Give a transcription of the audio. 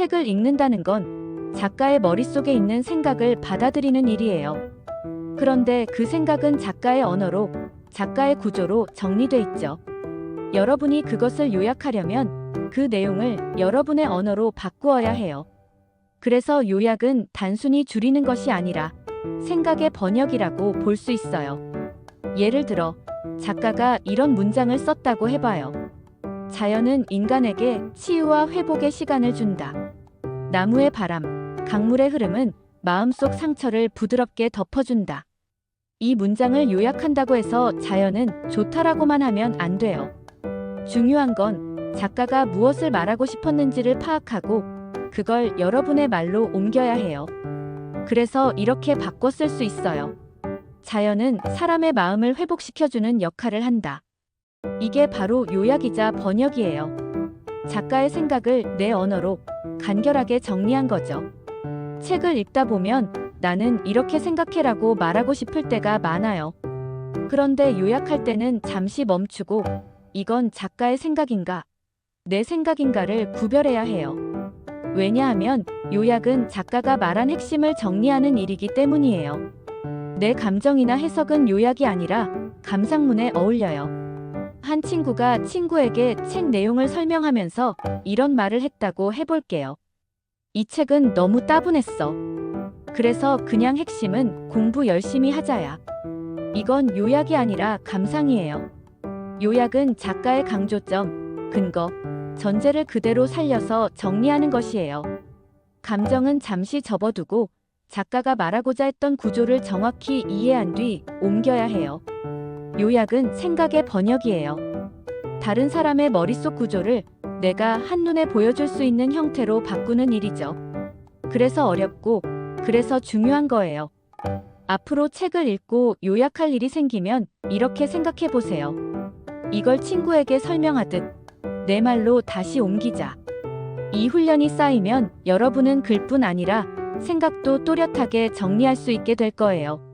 책을 읽는다는 건 작가의 머릿속에 있는 생각을 받아들이는 일이에요. 그런데 그 생각은 작가의 언어로, 작가의 구조로 정리돼 있죠. 여러분이 그것을 요약하려면 그 내용을 여러분의 언어로 바꾸어야 해요. 그래서 요약은 단순히 줄이는 것이 아니라 생각의 번역이라고 볼 수 있어요. 예를 들어, 작가가 이런 문장을 썼다고 해봐요. 자연은 인간에게 치유와 회복의 시간을 준다. 나무의 바람, 강물의 흐름은 마음속 상처를 부드럽게 덮어준다. 이 문장을 요약한다고 해서 자연은 좋다라고만 하면 안 돼요. 중요한 건 작가가 무엇을 말하고 싶었는지를 파악하고 그걸 여러분의 말로 옮겨야 해요. 그래서 이렇게 바꿔 쓸 수 있어요. 자연은 사람의 마음을 회복시켜주는 역할을 한다. 이게 바로 요약이자 번역이에요. 작가의 생각을 내 언어로 간결하게 정리한 거죠. 책을 읽다 보면 나는 이렇게 생각해라고 말하고 싶을 때가 많아요. 그런데 요약할 때는 잠시 멈추고 이건 작가의 생각인가, 내 생각인가를 구별해야 해요. 왜냐하면 요약은 작가가 말한 핵심을 정리하는 일이기 때문이에요. 내 감정이나 해석은 요약이 아니라 감상문에 어울려요. 한 친구가 친구에게 책 내용을 설명하면서 이런 말을 했다고 해볼게요. 이 책은 너무 따분했어. 그래서 그냥 핵심은 공부 열심히 하자야. 이건 요약이 아니라 감상이에요. 요약은 작가의 강조점, 근거, 전제를 그대로 살려서 정리하는 것이에요. 감정은 잠시 접어두고 작가가 말하고자 했던 구조를 정확히 이해한 뒤 옮겨야 해요. 요약은 생각의 번역이에요. 다른 사람의 머릿속 구조를 내가 한눈에 보여줄 수 있는 형태로 바꾸는 일이죠. 그래서 어렵고, 그래서 중요한 거예요. 앞으로 책을 읽고 요약할 일이 생기면 이렇게 생각해 보세요. 이걸 친구에게 설명하듯 내 말로 다시 옮기자. 이 훈련이 쌓이면 여러분은 글뿐 아니라 생각도 또렷하게 정리할 수 있게 될 거예요.